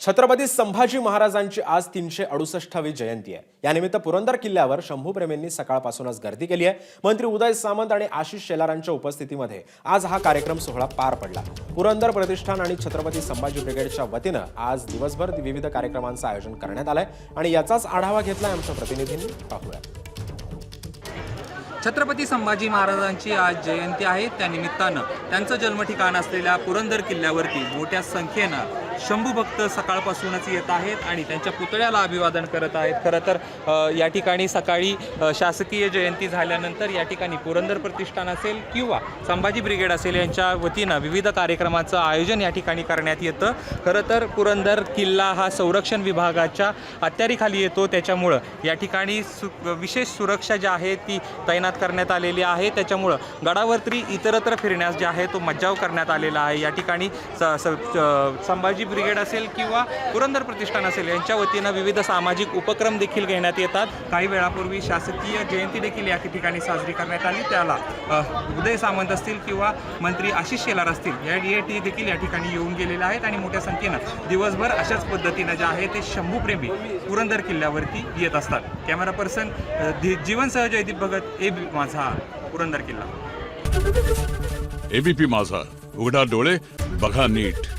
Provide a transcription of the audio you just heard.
छत्रपती संभाजी महाराजांची आज तीनशे अडुसष्टावी जयंती आहे. यानिमित्त पुरंदर किल्ल्यावर शंभूप्रेमींनी सकाळपासूनच गर्दी केली आहे. मंत्री उदय सामंत आणि आशिष शेलारांच्या उपस्थितीमध्ये आज हा कार्यक्रम सोहळा पार पडला. पुरंदर प्रतिष्ठान आणि छत्रपती संभाजी ब्रिगेडच्या वतीनं आज दिवसभर विविध कार्यक्रमांचं आयोजन करण्यात आलंय. आणि याचाच आढावा घेतलाय आमच्या प्रतिनिधींनी. पाहूया. छत्रपती संभाजी महाराजांची आज जयंती आहे. त्या निमित्तानं त्यांचं जन्मठिकाण असलेल्या पुरंदर किल्ल्यावरती मोठ्या संख्येनं शंभू भक्त सकाळपासूनच येत आहेत आणि त्यांच्या पुतळ्याला अभिवादन करत आहेत. खरं तर या ठिकाणी सकाळी शासकीय जयंती झाल्यानंतर या ठिकाणी पुरंदर प्रतिष्ठान असेल किंवा संभाजी ब्रिगेड असेल यांच्या वतीनं विविध कार्यक्रमाचं आयोजन या ठिकाणी करण्यात येतं. खरं तर पुरंदर किल्ला हा संरक्षण विभागाच्या अत्यारीखाली येतो. त्याच्यामुळं या ठिकाणी सु विशेष सुरक्षा ज्या आहे ती तैनात करण्यात आलेली आहे. त्याच्यामुळं गडावरती इतरत्र फिरण्यास जे आहे तो मज्जाव करण्यात आलेला आहे. या ठिकाणी स- संभाजी ब्रिगेड असेल किंवा पुरंदर प्रतिष्ठान असेल यांच्या वतीनं विविध सामाजिक उपक्रम देखील घेण्यात येतात. काही वेळापूर्वी शासकीय जयंती देखील या ठिकाणी साजरी करण्यात आली. त्याला उदय सामंत असतील किंवा मंत्री आशिष शेलार असतील या डी देखील या ठिकाणी येऊन गेलेले आहेत आणि मोठ्या संख्येनं दिवसभर अशाच पद्धतीनं जे आहे ते शंभूप्रेमी पुरंदर किल्ल्यावरती येत असतात. कॅमेरा पर्सन जीवनसह जयदीप भगत ए बी माझा पुरंदर किल्ला. एबीपी माझा. उघडा डोळे बघा नीट.